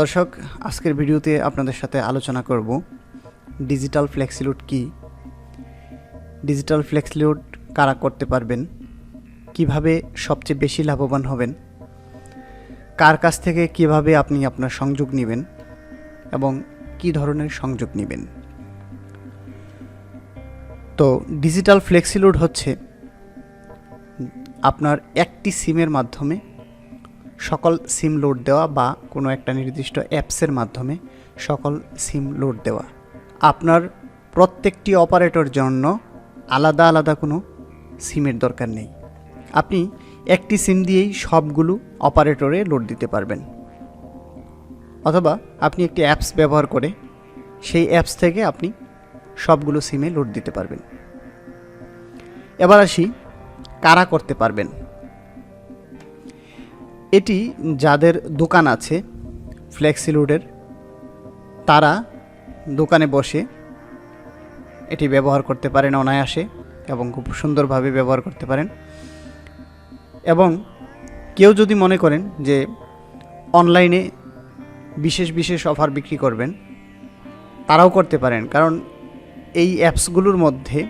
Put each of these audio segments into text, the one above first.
দর্শক, আজকের ভিডিওতে আপনাদের সাথে আলোচনা করব ডিজিটাল ফ্লেক্সিলোড কি? ডিজিটাল ফ্লেক্সিলোড কারা করতে পারবেন? কীভাবে সবচেয়ে বেশি লাভবান হবেন? কার কাছ থেকে কীভাবে আপনি আপনার সংযোগ নেবেন? এবং কি ধরনের সংযোগ নেবেন? তো ডিজিটাল ফ্লেক্সিলোড হচ্ছে আপনার একটি সিমের মাধ্যমে সকল সিম লোড দেওয়া বা কোনো একটা নির্দিষ্ট অ্যাপসের মাধ্যমে সকল সিম লোড দেওয়া। আপনার প্রত্যেকটি অপারেটর জন্য আলাদা আলাদা কোনো সিমের দরকার নেই। আপনি একটি সিম দিয়েই সবগুলো অপারেটরে লোড দিতে পারবেন। অথবা আপনি একটি অ্যাপস ব্যবহার করে সেই অ্যাপস থেকে আপনি সবগুলো সিমে লোড দিতে পারবেন। এবার আসি কারা করতে পারবেন। এটি যাদের দোকান আছে, ফ্লেক্সিলোডের, তারা দোকানে বসে এটি ব্যবহার করতে পারেন অনায়াসে এবং খুব সুন্দরভাবে ব্যবহার করতে পারেন। এবং কেউ যদি মনে করেন যে অনলাইনে বিশেষ বিশেষ অফার বিক্রি করবেন, তারাও করতে পারেন। কারণ এই অ্যাপসগুলোর মধ্যে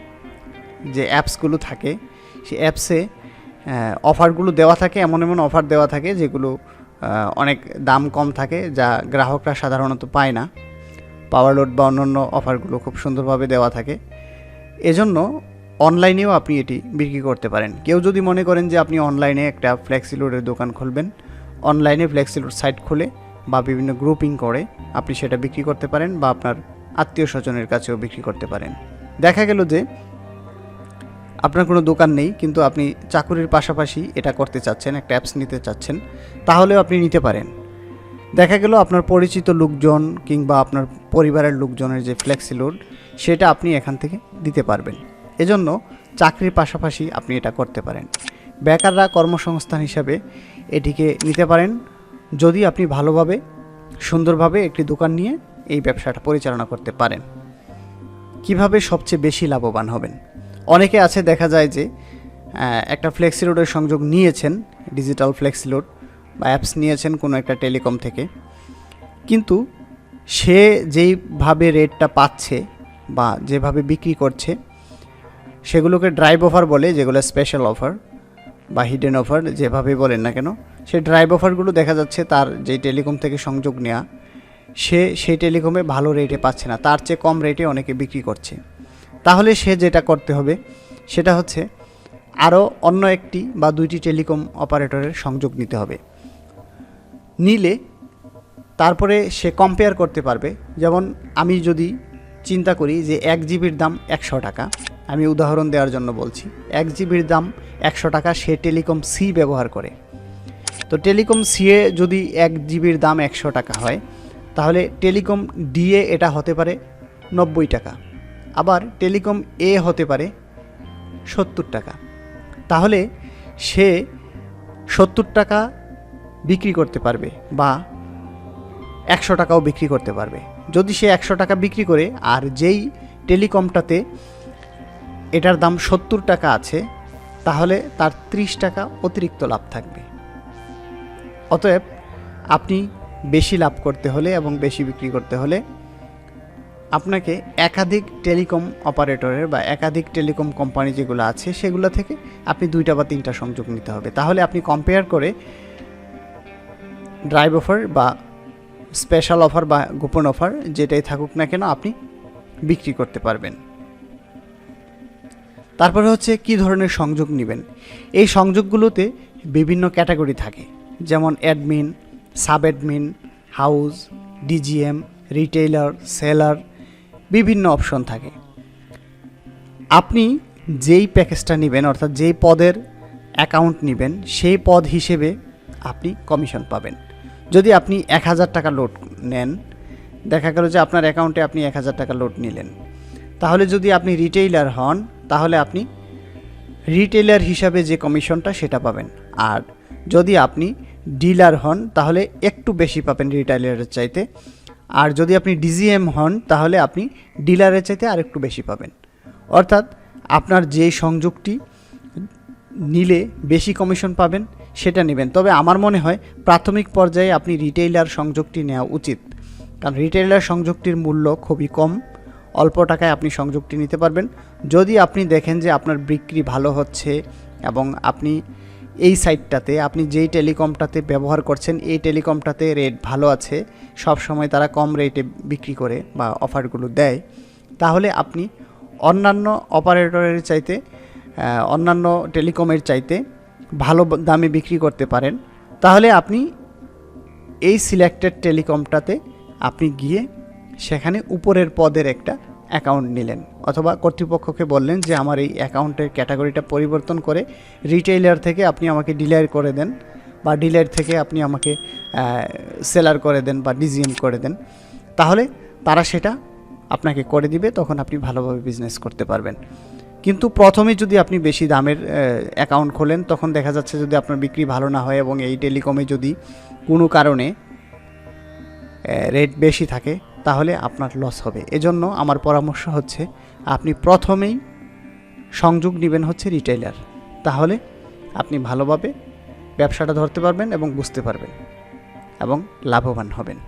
যে অ্যাপসগুলো থাকে সেই অ্যাপসে অফারগুলো দেওয়া থাকে, এমন এমন অফার দেওয়া থাকে যেগুলো অনেক দাম কম থাকে, যা গ্রাহকরা সাধারণত পায় না। পাওয়ার লোড বা অন্যান্য অফারগুলো খুব সুন্দরভাবে দেওয়া থাকে। এজন্য অনলাইনেও আপনি এটি বিক্রি করতে পারেন। কেউ যদি মনে করেন যে আপনি অনলাইনে একটা ফ্লেক্সিলোডের দোকান খুলবেন অনলাইনে ফ্লেক্সিলোড সাইট খুলে বা বিভিন্ন গ্রুপিং করে, আপনি সেটা বিক্রি করতে পারেন বা আপনার আত্মীয় স্বজনের কাছেও বিক্রি করতে পারেন। দেখা গেল যে আপনার কোনো দোকান নেই, কিন্তু আপনি চাকুরির পাশাপাশি এটা করতে চাচ্ছেন, একটা অ্যাপস নিতে চাচ্ছেন, তাহলেও আপনি নিতে পারেন। দেখা গেল আপনার পরিচিত লোকজন কিংবা আপনার পরিবারের লোকজনের যে ফ্লেক্সি লোড সেটা আপনি এখান থেকে দিতে পারবেন। এজন্য চাকরির পাশাপাশি আপনি এটা করতে পারেন। বেকাররা কর্মসংস্থান হিসাবে এটিকে নিতে পারেন। যদি আপনি ভালোভাবে, সুন্দরভাবে একটি দোকান নিয়ে এই ব্যবসাটা পরিচালনা করতে পারেন, কীভাবে সবচেয়ে বেশি লাভবান হবেন? অনেকে আছে, দেখা যায় যে একটা ফ্লেক্সি লোডের সংযোগ নিয়েছেন, ডিজিটাল ফ্লেক্সি লোড বা অ্যাপস নিয়েছেন কোনো একটা টেলিকম থেকে। কিন্তু সে যেইভাবে রেটটা পাচ্ছে বা যেভাবে বিক্রি করছে, সেগুলোকে ড্রাইভ অফার বলে, যেগুলো স্পেশাল অফার বা হিডেন অফার যেভাবে বলেন না কেন সেই ড্রাইভ অফারগুলো দেখা যাচ্ছে তার যেই টেলিকম থেকে সংযোগ নেওয়া সে সেই টেলিকমে ভালো রেটে পাচ্ছে না। তার চেয়ে কম রেটে অনেকে বিক্রি করছে। তাহলে সে যেটা করতে হবে, সেটা হচ্ছে আরও অন্য একটি বা দুইটি টেলিকম অপারেটরের সংযোগ নিতে হবে। নিলে তারপরে সে কম্পেয়ার করতে পারবে। যেমন আমি যদি চিন্তা করি যে এক জিবির দাম একশো টাকা, আমি উদাহরণ দেওয়ার জন্য বলছি, এক জিবির দাম একশো টাকা সে টেলিকম সি ব্যবহার করে। তো টেলিকম সি এ যদি এক জিবির দাম একশো টাকা হয়, তাহলে টেলিকম ডিএ এটা হতে পারে নব্বই টাকা। আবার টেলিকম এ হতে পারে সত্তর টাকা। তাহলে সে সত্তর টাকা বিক্রি করতে পারবে বা একশো টাকাও বিক্রি করতে পারবে। যদি সে একশো টাকা বিক্রি করে আর যেই টেলিকমটাতে এটার দাম সত্তর টাকা আছে, তাহলে তার ত্রিশ টাকা অতিরিক্ত লাভ থাকবে। অতএব আপনি বেশি লাভ করতে হলে এবং বেশি বিক্রি করতে হলে আপনাকে একাধিক টেলিকম অপারেটরের বা একাধিক টেলিকম কোম্পানি যেগুলো আছে, সেগুলো থেকে আপনি দুইটা বা তিনটা সংযোগ নিতে হবে। তাহলে আপনি কম্পেয়ার করে ড্রাইভ অফার বা স্পেশাল অফার বা গোপন অফার যেটাই থাকুক না কেন আপনি বিক্রি করতে পারবেন। তারপরে হচ্ছে কি ধরনের সংযোগ নেবেন? এই সংযোগগুলোতে বিভিন্ন ক্যাটাগরি থাকে। যেমন admin sub admin house DGM retailer seller বিভিন্ন অপশন থাকে। আপনি যেই প্যাকেজটা নেবেন, অর্থাৎ যেই পদের অ্যাকাউন্ট নেবেন, সেই পদ হিসেবে আপনি কমিশন পাবেন। যদি আপনি এক হাজার টাকা লোড নেন, দেখা গেল যে আপনার অ্যাকাউন্টে আপনি এক হাজার টাকা লোড নিলেন। তাহলে যদি আপনি রিটেইলার হন, তাহলে আপনি রিটেইলার হিসাবে যে কমিশনটা সেটা পাবেন। আর যদি আপনি ডিলার হন, তাহলে একটু বেশি পাবেন রিটেইলারের চাইতে। আর যদি আপনি ডিজিএম হন, তাহলে আপনি ডিলারের চাইতে আর একটু বেশি পাবেন। অর্থাৎ আপনার যে সংযোগটি নিলে বেশি কমিশন পাবেন, সেটা নেবেন। তবে আমার মনে হয় প্রাথমিক পর্যায়ে আপনি রিটেইলার সংযোগটি নেওয়া উচিত। কারণ রিটেইলার সংযোগটির মূল্য খুবই কম। অল্প টাকায় আপনি সংযোগটি নিতে পারবেন। যদি আপনি দেখেন যে আপনার বিক্রি ভালো হচ্ছে এবং আপনি এই সাইটটাতে আপনি যেই টেলিকমটাতে ব্যবহার করছেন, এই টেলিকমটাতে রেট ভালো আছে, সব সময় তারা কম রেটে বিক্রি করে বা অফারগুলো দেয়। তাহলে আপনি অন্যান্য অপারেটরের চাইতে অন্যান্য টেলিকমের চাইতে ভালো দামে বিক্রি করতে পারেন। তাহলে আপনি এই সিলেক্টেড টেলিকমটাতে আপনি গিয়ে সেখানে উপরের পদের একটা অ্যাকাউন্ট নিলেন। অথবা কর্তৃপক্ষকে বললেন যে, আমার এই অ্যাকাউন্টের ক্যাটাগরিটা পরিবর্তন করে রিটেইলার থেকে আপনি আমাকে ডিলার করে দেন বা ডিলার থেকে আপনি আমাকে সেলার করে দেন বা ডিজিএম করে দেন। তাহলে তারা সেটা আপনাকে করে দিবে, তখন আপনি ভালোভাবে বিজনেস করতে পারবেন। কিন্তু প্রথমে যদি আপনি বেশি দামের অ্যাকাউন্ট খোলেন, তখন দেখা যাচ্ছে যদি আপনার বিক্রি ভালো না হয় এবং এই টেলিকমে যদি কোনো কারণে রেট বেশি থাকে তাহলে আপনার লস হবে। এজন্য আমার পরামর্শ হচ্ছে, আপনি প্রথমেই সংযোগ নেবেন হচ্ছে রিটেইলার তাহলে আপনি ভালোভাবে ব্যবসাটা ধরতে পারবেন এবং বুঝতে পারবেন এবং লাভবান হবেন।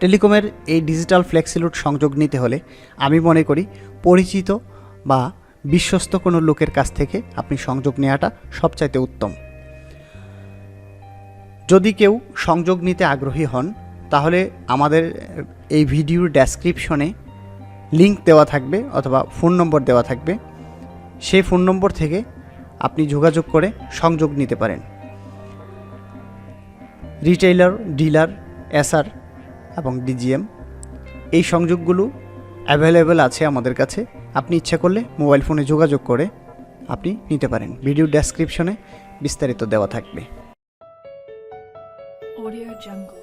টেলিকমের এই ডিজিটাল ফ্লেক্সিলুট সংযোগ নিতে হলে আমি মনে করি পরিচিত বা বিশ্বস্ত কোনো লোকের কাছ থেকে আপনি সংযোগ নেওয়াটা সবচাইতে উত্তম। যদি কেউ সংযোগ নিতে আগ্রহী হন তাহলে আমাদের এই ভিডিওর ডেসক্রিপশনে লিংক দেওয়া থাকবে অথবা ফোন নম্বর দেওয়া থাকবে। সেই ফোন নম্বর থেকে আপনি যোগাযোগ করে সংযোগ নিতে পারেন। রিটেইলার ডিলার এসআর এবং ডিজিএম এই সংযোগগুলো অ্যাভেলেবেল আছে আমাদের কাছে। আপনি ইচ্ছা করলে মোবাইল ফোনে যোগাযোগ করে আপনি নিতে পারেন। ভিডিও ডেসক্রিপশনে বিস্তারিত দেওয়া থাকবে। Audio Jungle.